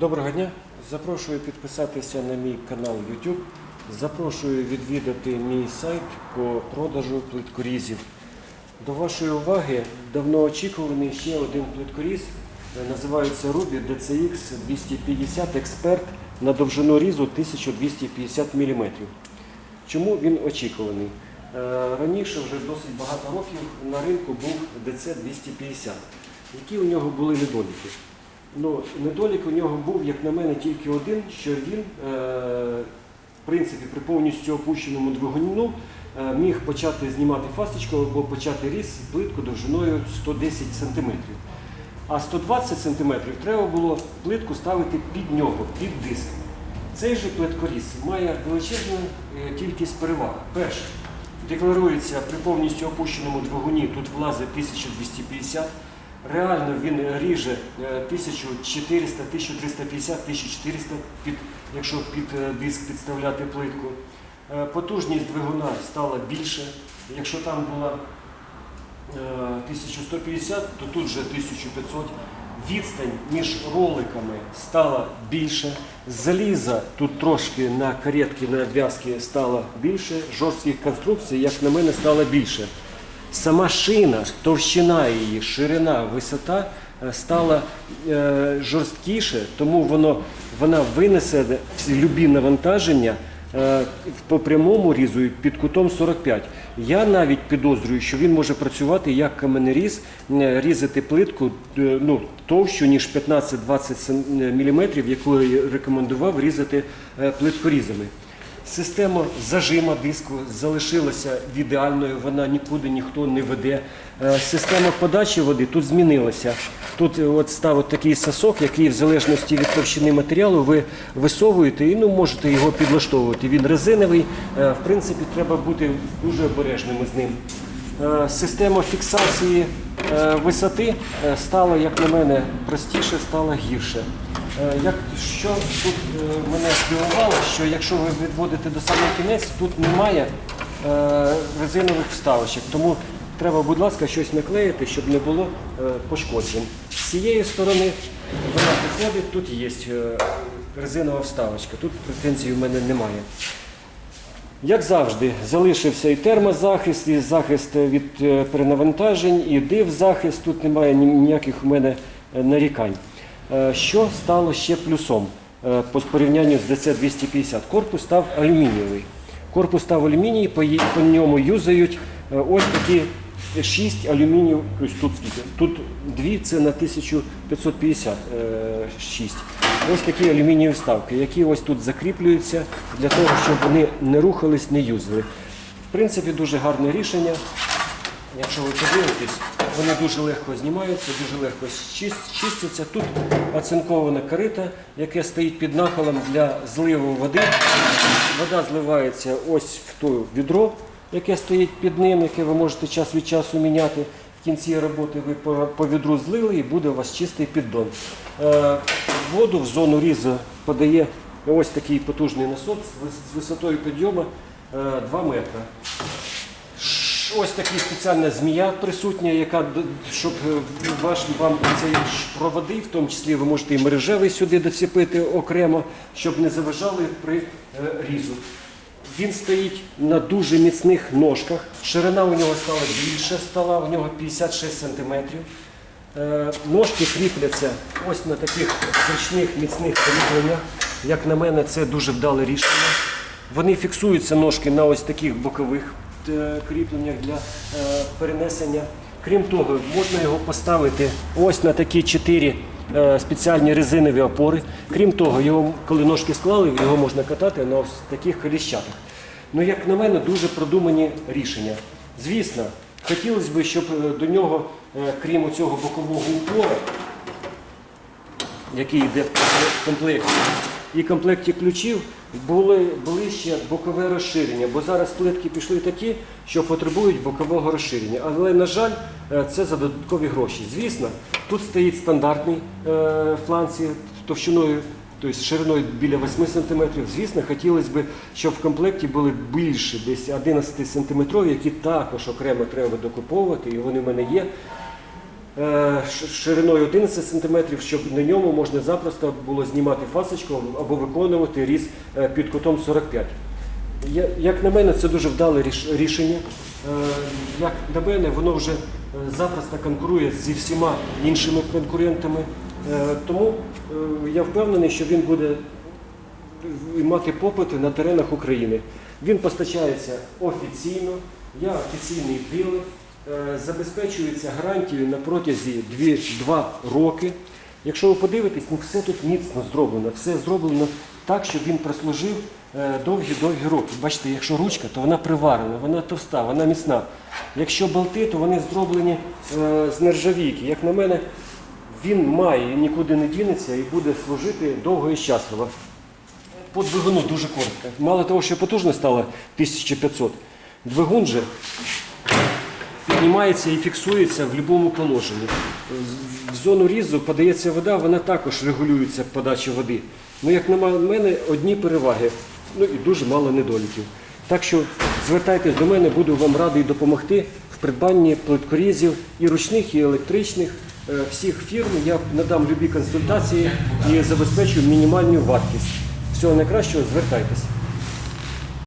Доброго дня. Запрошую підписатися на мій канал YouTube. Запрошую відвідати мій сайт по продажу плиткорізів. До вашої уваги давно очікуваний ще один плиткоріз. Називається Ruby DCX 250 Expert на довжину різу 1250 мм. Чому він очікуваний? Е, Раніше вже досить багато років на ринку був DC 250. Які у нього були недоліки? Ну, недолік у нього був, як на мене, тільки один, що він, е, в принципі, при повністю опущеному двигуну е, міг почати знімати фасточку або почати різ плитку довжиною 110 см. А 120 см треба було плитку ставити під нього, під диск. Цей же плиткоріз має величезну е, кількість переваг. Перше, декларується при повністю опущеному двигуні, тут влазить 1250. Реально він ріже е, 1400, 1350, 1400, під, якщо під е, диск підставляти плитку. Е, Потужність двигуна стала більше. Якщо там була е, 1150, то тут вже 1500. Відстань між роликами стала більше. Заліза тут трошки на каретки, на обв'язки стало більше. Жорстких конструкцій, як на мене, стало більше. Сама шина, товщина її, ширина, висота е, стала е, жорсткіше, тому воно, вона винесе любі навантаження е, по прямому різу під кутом 45. Я навіть підозрюю, що він може працювати як каменеріз, різати плитку ну, товщу, ніж 15-20 мм, яку рекомендував різати плиткорізами. Система зажима диску залишилася ідеальною, вона нікуди ніхто не веде. Е, Система подачі води тут змінилася. Тут е, от став от такий сосок, який в залежності від товщини матеріалу ви висовуєте і ну, можете його підлаштовувати. Він резиновий, е, в принципі, треба бути дуже обережними з ним. Система фіксації висоти стала, як на мене, простіше, стала гірше. Е, Як, що тут е, мене здивувало, що якщо ви відводите до самого кінець, тут немає е, резинових вставочок. Тому треба, будь ласка, щось наклеїти, щоб не було пошкоджень. З цієї сторони вона підходить, тут є резинова вставочка, тут претензій у мене немає. Як завжди, залишився і термозахист, і захист від перенавантажень, і див-захист. Тут немає ніяких у мене нарікань. Е, Що стало ще плюсом е, по порівнянню з DC-250? Корпус став алюмінієвий. Корпус став алюміній, по, ньому юзають е, ось такі 6 алюмініїв, ось тут скільки? Тут 2 це на 1550 е, 6. Ось такі алюмінієві вставки, які ось тут закріплюються для того, щоб вони не рухались, не юзали. В принципі, дуже гарне рішення. Якщо ви подивитесь, вони дуже легко знімаються, дуже легко чистяться. Тут оцинковане корита, яке стоїть під нахилом для зливу води. Вода зливається ось в то відро, яке стоїть під ним, яке ви можете час від часу міняти. В кінці роботи ви по, відру злили і буде у вас чистий піддон. Е, воду в зону різу подає ось такий потужний насос з висотою підйому е, 2 метри. Ось така спеціальна змія присутня, яка щоб е, ваш вам цей проводи, в тому числі ви можете і мережевий сюди доціпити окремо, щоб не заважали при е, різу. Він стоїть на дуже міцних ножках. Ширина у нього стала більше стала, у нього 56 см. Ножки кріпляться ось на таких зручних міцних кріпленнях. Як на мене, це дуже вдале рішення. Вони фіксуються ножки на ось таких бокових е, кріпленнях для е, перенесення. Крім того, можна його поставити ось на такі чотири е, спеціальні резинові опори. Крім того, його, коли ножки склали, його можна катати на ось таких коліщатах. Ну, як на мене, дуже продумані рішення. Звісно, хотілося б, щоб е, до нього, е, крім цього бокового упора, який йде в комплекті, і комплекті ключів були, ще бокове розширення, бо зараз плитки пішли такі, що потребують бокового розширення. Але, на жаль, е, це за додаткові гроші. Звісно, тут стоїть стандартний е, фланці товщиною, тобто шириною біля 8 см. Звісно, хотілося б, щоб в комплекті були більше, десь 11 см, які також окремо треба докуповувати, і вони в мене є. Е, шириною 11 см, щоб на ньому можна запросто було знімати фасочку або виконувати різ е, під кутом 45. Як на мене, це дуже вдале рішення. Е, Як на мене, воно вже запросто конкурує зі всіма іншими конкурентами. Тому я впевнений, що він буде мати попит на теренах України. Він постачається офіційно, я офіційний е, забезпечується гарантією на протязі 2 роки. Якщо ви подивитесь, ну все тут міцно зроблено, все зроблено так, щоб він прослужив е, довгі-довгі роки. Бачите, якщо ручка, то вона приварена, вона товста, вона міцна. Якщо болти, то вони зроблені е, з нержавійки. Як на мене, він має нікуди не дінеться і буде служити довго і щасливо. По двигуну дуже коротко. Мало того, що потужність стала 1500, двигун же піднімається і фіксується в будь-якому положенні. В зону різу подається вода, вона також регулюється подача води. Ну, як на мене, одні переваги, ну і дуже мало недоліків. Так що звертайтесь до мене, буду вам радий допомогти в придбанні плиткорізів і ручних, і електричних. Е, Всіх фірм я надам любі консультації і забезпечу мінімальну вартість. Всього найкращого, звертайтесь.